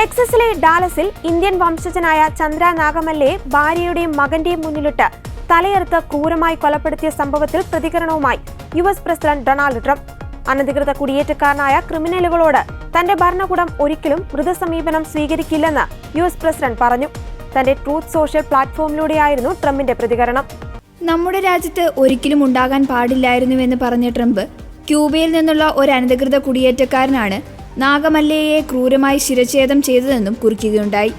ടെക്സസിലെ ഡാലസിൽ Indian വംശജനായ ചന്ദ്ര നാഗമല്ലയെ ഭാര്യയുടെയും മകന്റെയും മുന്നിലിട്ട് തലയെറുത്ത് ക്രൂരമായി കൊലപ്പെടുത്തിയ സംഭവത്തിൽ പ്രതികരണവുമായി U S president Donald Trump. അനധികൃത കുടിയേറ്റക്കാരനായ ക്രിമിനലുകളോട് തന്റെ ഭരണകൂടം ഒരിക്കലും മൃദുസമീപനം സ്വീകരിക്കില്ലെന്ന് യു എസ് പ്രസിഡന്റ് പറഞ്ഞു. തന്റെ ട്രൂത്ത് സോഷ്യൽ പ്ലാറ്റ്ഫോമിലൂടെയായിരുന്നു ട്രംപിന്റെ പ്രതികരണം. നമ്മുടെ രാജ്യത്ത് ഒരിക്കലും ഉണ്ടാകാൻ പാടില്ലായിരുന്നുവെന്ന് പറഞ്ഞ ട്രംപ് ക്യൂബയിൽ നിന്നുള്ള ഒരു അനധികൃത കുടിയേറ്റക്കാരനാണ് നാഗമല്ലയെ ക്രൂരമായി ശിരച്ഛേദം ചെയ്തതെന്നും കുറിക്കുകയുണ്ടായി.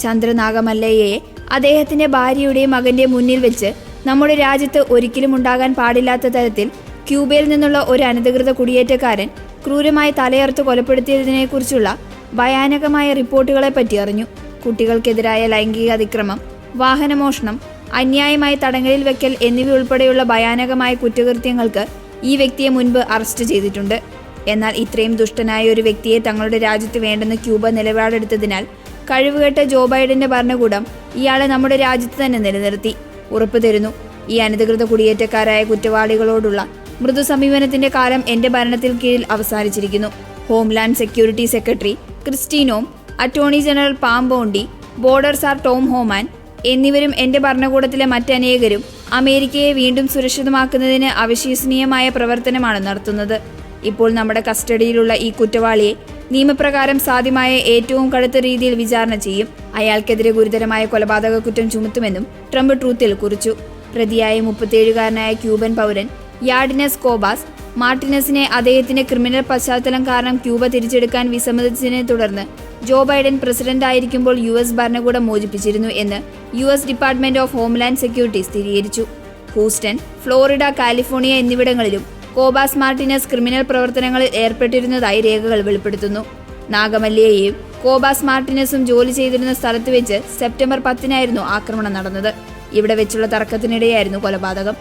ചന്ദ്രനാഗമല്ലയെ അദ്ദേഹത്തിന്റെ ഭാര്യയുടെയും മകന്റെ മുന്നിൽ വെച്ച് നമ്മുടെ രാജ്യത്ത് ഒരിക്കലും ഉണ്ടാകാൻ പാടില്ലാത്ത തരത്തിൽ ക്യൂബയിൽ നിന്നുള്ള ഒരു അനധികൃത കുടിയേറ്റക്കാരൻ ക്രൂരമായി തലയർത്ത് കൊലപ്പെടുത്തിയതിനെക്കുറിച്ചുള്ള ഭയാനകമായ റിപ്പോർട്ടുകളെ പറ്റി അറിഞ്ഞു. കുട്ടികൾക്കെതിരായ ലൈംഗിക അതിക്രമം വാഹനമോഷണം അന്യായമായി തടങ്കലിൽ വെക്കൽ എന്നിവയുൾപ്പെടെയുള്ള ഭയാനകമായ കുറ്റകൃത്യങ്ങൾക്ക് ഈ വ്യക്തിയെ മുൻപ് അറസ്റ്റ് ചെയ്തിട്ടുണ്ട്. എന്നാൽ ഇത്രയും ദുഷ്ടനായ ഒരു വ്യക്തിയെ തങ്ങളുടെ രാജ്യത്ത് വേണ്ടെന്ന് ക്യൂബ നിലപാടെടുത്തതിനാൽ കഴിവുകെട്ട ജോ ബൈഡന്റെ ഭരണകൂടം ഇയാളെ നമ്മുടെ രാജ്യത്ത് തന്നെ നിലനിർത്തി. ഉറപ്പു തരുന്നു ഈ അനധികൃത കുടിയേറ്റക്കാരായ കുറ്റവാളികളോടുള്ള മൃദു സമീപനത്തിന്റെ കാലം എന്റെ ഭരണത്തിൽ കീഴിൽ അവസാനിച്ചിരിക്കുന്നു. Homeland security secretary Kristi Noem attorney general Pam Bondi border czar Tom Homan എന്നിവരും എന്റെ ഭരണകൂടത്തിലെ മറ്റനേകരും അമേരിക്കയെ വീണ്ടും സുരക്ഷിതമാക്കുന്നതിന് അവിശ്വസനീയമായ പ്രവർത്തനമാണ് നടത്തുന്നത്. ഇപ്പോൾ നമ്മുടെ കസ്റ്റഡിയിലുള്ള ഈ കുറ്റവാളിയെ നിയമപ്രകാരം സാധ്യമായ ഏറ്റവും കടുത്ത രീതിയിൽ വിചാരണ ചെയ്യും. അയാൾക്കെതിരെ ഗുരുതരമായ കൊലപാതക കുറ്റം ചുമത്തുമെന്നും ട്രംപ് ട്രൂത്തിൽ കുറിച്ചു. പ്രതിയായ മുപ്പത്തിയേഴുകാരനായ ക്യൂബൻ പൗരൻ യാഡിനസ് കോബാസ് മാർട്ടിനസിനെ അദ്ദേഹത്തിന്റെ ക്രിമിനൽ പശ്ചാത്തലം കാരണം ക്യൂബ തിരിച്ചെടുക്കാൻ വിസമ്മതിച്ചതിനെ തുടർന്ന് ജോ ബൈഡൻ പ്രസിഡന്റായിരിക്കുമ്പോൾ യു എസ് ഭരണകൂടം മോചിപ്പിച്ചിരുന്നു എന്ന് U S department of homeland security സ്ഥിരീകരിച്ചു. ഹൂസ്റ്റൺ ഫ്ലോറിഡ കാലിഫോർണിയ എന്നിവിടങ്ങളിലും കോബാസ് മാർട്ടിനസ് ക്രിമിനൽ പ്രവർത്തനങ്ങളിൽ ഏർപ്പെട്ടിരുന്നതായി രേഖകൾ വെളിപ്പെടുത്തുന്നു. നാഗമല്യയെയും കോബാസ് മാർട്ടിനസും ജോലി ചെയ്തിരുന്ന സ്ഥലത്ത് വെച്ച് സെപ്റ്റംബർ പത്തിനായിരുന്നു ആക്രമണം നടന്നത്. ഇവിടെ വെച്ചുള്ള തർക്കത്തിനിടെയായിരുന്നു കൊലപാതകം.